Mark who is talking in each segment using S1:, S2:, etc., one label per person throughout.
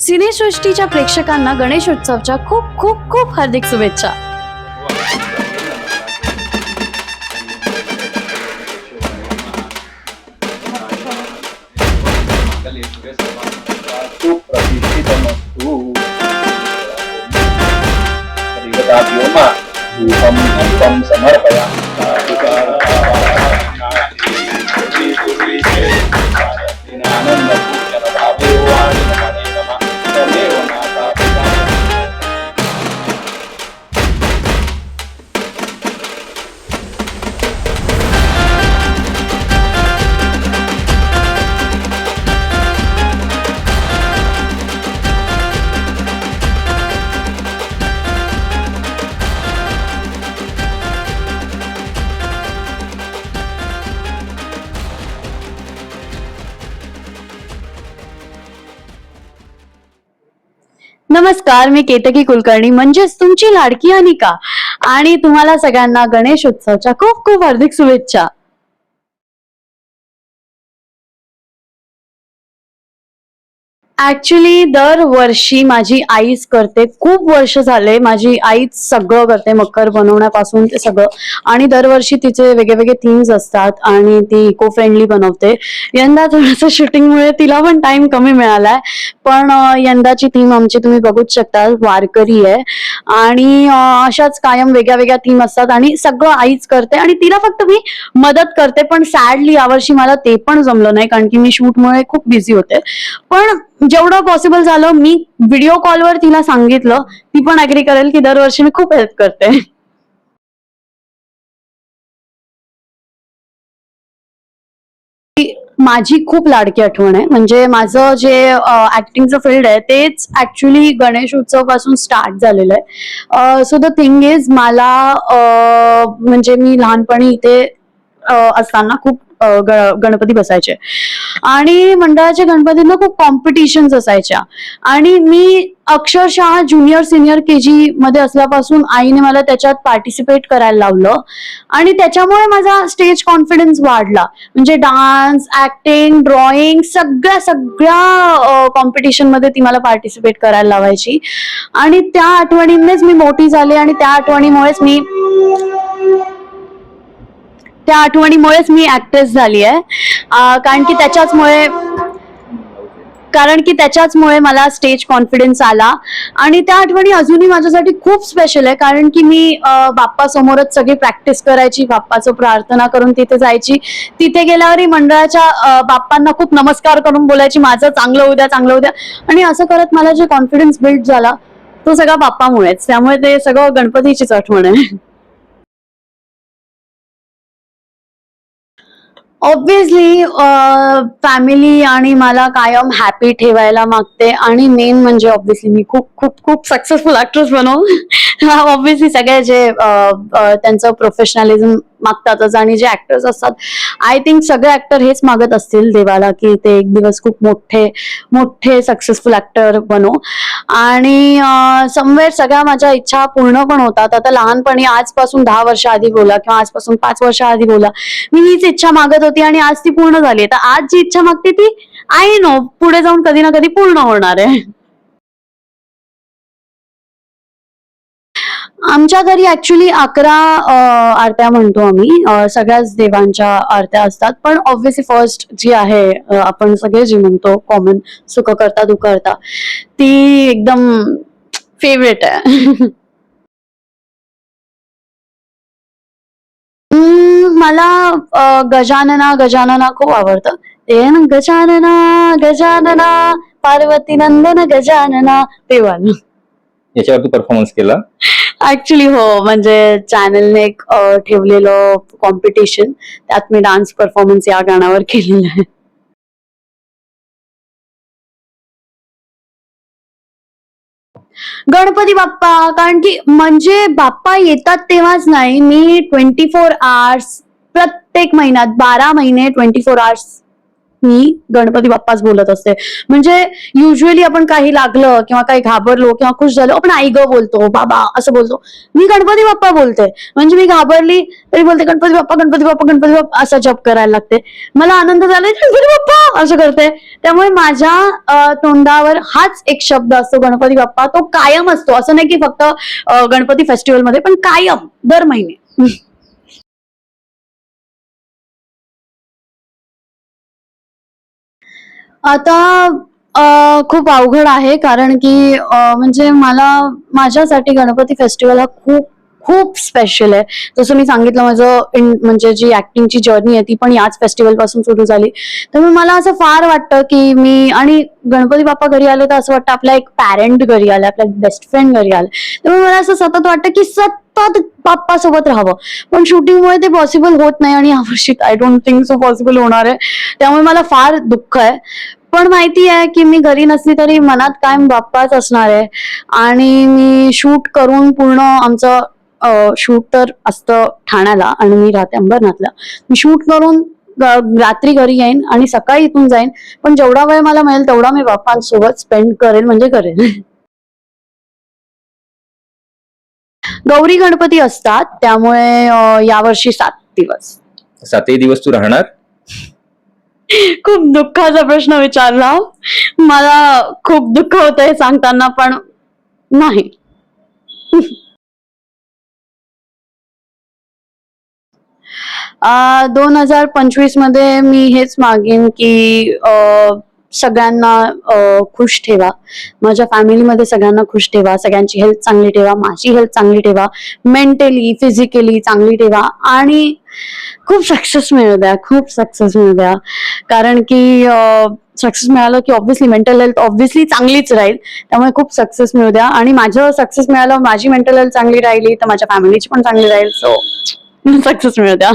S1: सिनेसृष्टीच्या प्रेक्षकांना गणेशोत्सवच्या खूप खूप खूप हार्दिक शुभेच्छा.
S2: समर्पया
S1: नमस्कार मी केतकी कुलकर्णी. म्हणजेच तुमची लाडकी अनिका आणि तुम्हाला सगळ्यांना गणेश उत्सवच्या खूप खूप हार्दिक शुभेच्छा. ऍक्च्युली दरवर्षी माझी आईच करते. खूप वर्ष झाले माझी आईच सगळं करते मकर बनवण्यापासून ते सगळं. आणि दरवर्षी तिचे वेगळे वेगळे थीम्स असतात आणि ती इको फ्रेंडली बनवते. यंदा थोडंसं शूटिंगमुळे तिला पण टाइम कमी मिळालाय. पण यंदाची थीम आमची तुम्ही बघूच शकता वारकरी आहे. आणि अशाच कायम वेगळ्या वेगळ्या थीम असतात आणि सगळं आईच करते आणि तिला फक्त मी मदत करते. पण सॅडली यावर्षी मला ते पण जमलं नाही कारण की मी शूटमुळे खूप बिझी होते. पण जेवढं पॉसिबल झालं मी व्हिडिओ कॉलवर तिला सांगितलं. ती पण अग्री करेल की दरवर्षी मी खूप हेल्प करते. माझी खूप लाडकी आठवण आहे. म्हणजे माझं जे ऍक्टिंगचं फील्ड आहे तेच ऍक्च्युली गणेश उत्सवपासून स्टार्ट झालेलं आहे. सो द थिंग इज मला म्हणजे मी लहानपणी इथे असताना खूप गणपती बसायचे. आणि मंडळाच्या गणपतींना खूप कॉम्पिटिशन्स असायच्या. आणि मी अक्षरशः ज्युनियर सिनियर के जी मध्ये असल्यापासून आईने मला त्याच्यात पार्टिसिपेट करायला लावलं. आणि त्याच्यामुळे माझा स्टेज कॉन्फिडन्स वाढला. म्हणजे डान्स ऍक्टिंग ड्रॉइंग सगळ्या सगळ्या कॉम्पिटिशनमध्ये ती मला पार्टिसिपेट करायला लावायची. आणि त्या आठवणींनीच मी मोठी झाले आणि त्या आठवणीमुळेच मी त्या आठवणीमुळेच मी ऍक्ट्रेस झाली आहे कारण की त्याच्याचमुळे कारण की त्याच्याचमुळे मला स्टेज कॉन्फिडन्स आला. आणि त्या आठवणी अजूनही माझ्यासाठी खूप स्पेशल आहे. कारण की मी बाप्पा बाप्पासमोरच सगळी प्रॅक्टिस करायची बाप्पाचं प्रार्थना करून तिथे जायची. तिथे गेल्यावरही मंडळाच्या बाप्पांना खूप नमस्कार करून बोलायची माझं चांगलं उद्या चांगलं उद्या. आणि असं करत मला जे कॉन्फिडन्स बिल्ड झाला तो सगळा बाप्पामुळेच. त्यामुळे ते सगळं गणपतीचीच आठवण आहे. ऑब्विसली फॅमिली uh, आणि मला कायम हॅपी ठेवायला मागते. आणि मेन म्हणजे ऑब्विसली मी खूप खूप खूप सक्सेसफुल ऍक्ट्रेस बनव ऑब्विसली सगळे जे uh, uh, त्यांचं प्रोफेशनलिझम मागतातच आणि जे ऍक्टर्स असतात आय थिंक सगळे ऍक्टर हेच मागत असतील देवाला की ते एक दिवस खूप मोठे मोठे सक्सेसफुल ऍक्टर बनो. आणि समवेअर सगळ्या माझ्या इच्छा पूर्ण पण होतात. आता लहानपणी आजपासून दहा वर्ष आधी बोला किंवा आजपासून पाच वर्ष आधी बोला. मी हीच इच्छा मागत होती आणि आज ती पूर्ण झाली तर आज जी इच्छा मागते ती आय नो पुढे जाऊन कधी ना कधी पूर्ण होणार आहे. आमच्या घरी ऍक्च्युली अकरा आरत्या म्हणतो आम्ही. सगळ्याच देवांच्या आरत्या असतात. पण ऑब्व्हियसली फर्स्ट जी आहे आपण सगळे जी म्हणतो कॉमन सुख करता दुख करता ती एकदम फेवरेट आहे. मला गजानना गजानना खूप आवडतं. ते गजानना गजानना पार्वती नंदन गजानना ते वालं
S2: याच्यावरती परफॉर्मन्स केला?
S1: ऍक्च्युली हो म्हणजे चॅनलने एक ठेवलेलं कॉम्पिटिशन त्यात मी डान्स परफॉर्मन्स या गाण्यावर केलेलं आहे. गणपती बाप्पा कारण की म्हणजे बाप्पा येतात तेव्हाच नाही मी ट्वेंटी फोर आवर्स प्रत्येक महिन्यात बारा महिने ट्वेंटी फोर आवर्स मी गणपती बाप्पाच बोलत असते. म्हणजे युजली आपण काही लागलं किंवा काही घाबरलो किंवा खुश झालो आपण आई ग बोलतो बाबा असं बोलतो. मी गणपती बाप्पा बोलते. म्हणजे मी घाबरली तरी बोलते गणपती बाप्पा गणपती बाप्पा गणपती बाप्पा असा जप करायला लागते. मला आनंद झाला गणपती बाप्पा असं करते. त्यामुळे माझ्या तोंडावर हाच एक शब्द असतो गणपती बाप्पा तो कायम असतो. असं नाही की फक्त गणपती फेस्टिवलमध्ये पण कायम दर महिने. आता खूप अवघड आहे कारण की म्हणजे मला माझ्यासाठी गणपती फेस्टिवल हा खूप खूप स्पेशल आहे. जसं मी सांगितलं माझं इन म्हणजे जी ऍक्टिंगची जर्नी आहे ती पण याच फेस्टिवलपासून सुरू झाली. त्यामुळे मला असं फार वाटतं की मी आणि गणपती बाप्पा घरी आले तर असं वाटतं आपला एक पॅरेंट घरी आला आपला बेस्ट फ्रेंड घरी आला त्यामुळे मला असं सतत वाटतं की सतत बाप्पा सोबत राहावं. पण शूटिंगमुळे ते पॉसिबल होत नाही आणि यावर्षी I don't think so possible होणार आहे. त्यामुळे मला फार दुःख आहे. पण माहिती आहे की मी घरी नसली तरी मनात कायम बाप्पाच असणार आहे. आणि मी शूट करून पूर्ण आमचं शूट तर असतं ठाण्याला आणि मी राहते अंबरनाथला. मी शूट करून रात्री घरी येईन आणि सकाळी इथून जाईन. पण जेवढा वेळ मला मिळेल तेवढा मी बाप्पांसोबत स्पेंड करेन म्हणजे करेन. गौरी गणपती असतात त्यामुळे यावर्षी सात दिवस.
S2: सातही दिवस तू राहणार?
S1: खूप दुःखाचा प्रश्न विचारला. मला खूप दुःख होत आहे सांगताना पण नाही. दोन हजार पंचवीसमध्ये मी हेच मागेन की अं, सगळ्यांना खुश ठेवा. माझ्या फॅमिलीमध्ये सगळ्यांना खुश ठेवा. सगळ्यांची हेल्थ चांगली ठेवा. माझी हेल्थ चांगली ठेवा. मेंटली फिजिकली चांगली ठेवा. आणि खूप सक्सेस मिळू द्या. खूप सक्सेस मिळू द्या. कारण की सक्सेस मिळालं की ऑब्व्हियसली मेंटल हेल्थ ऑब्व्हियसली चांगलीच राहील. त्यामुळे खूप सक्सेस मिळू द्या. आणि माझं सक्सेस मिळालं माझी मेंटल हेल्थ चांगली राहिली तर माझ्या फॅमिलीची पण चांगली राहील. सो सक्सेस मिळू द्या.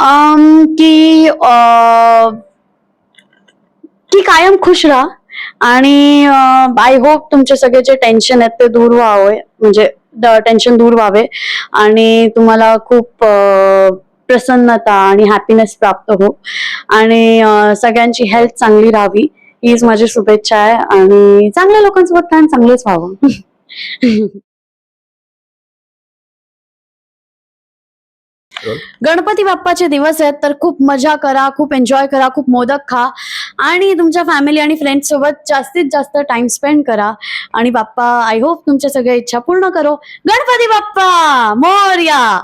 S1: की की कायम खुश राहा. आणि आय होप तुमचे सगळे जे टेन्शन आहेत ते दूर व्हावे. म्हणजे टेन्शन दूर व्हावे. आणि तुम्हाला खूप प्रसन्नता आणि हॅपीनेस प्राप्त हो. आणि सगळ्यांची हेल्थ चांगली राहावी. हीच माझी शुभेच्छा आहे. आणि चांगल्या लोकांसोबत काम चांगलंच व्हावं. गणपती बाप्पाचे दिवस आहेत तर खूप मजा करा खूप एन्जॉय करा खूप मोदक खा. आणि तुमच्या फॅमिली आणि फ्रेंड्स सोबत जास्तीत जास्त टाइम स्पेंड करा. आणि बाप्पा आय होप तुमच्या सगळ्या इच्छा पूर्ण करो. गणपती बाप्पा मोर्या!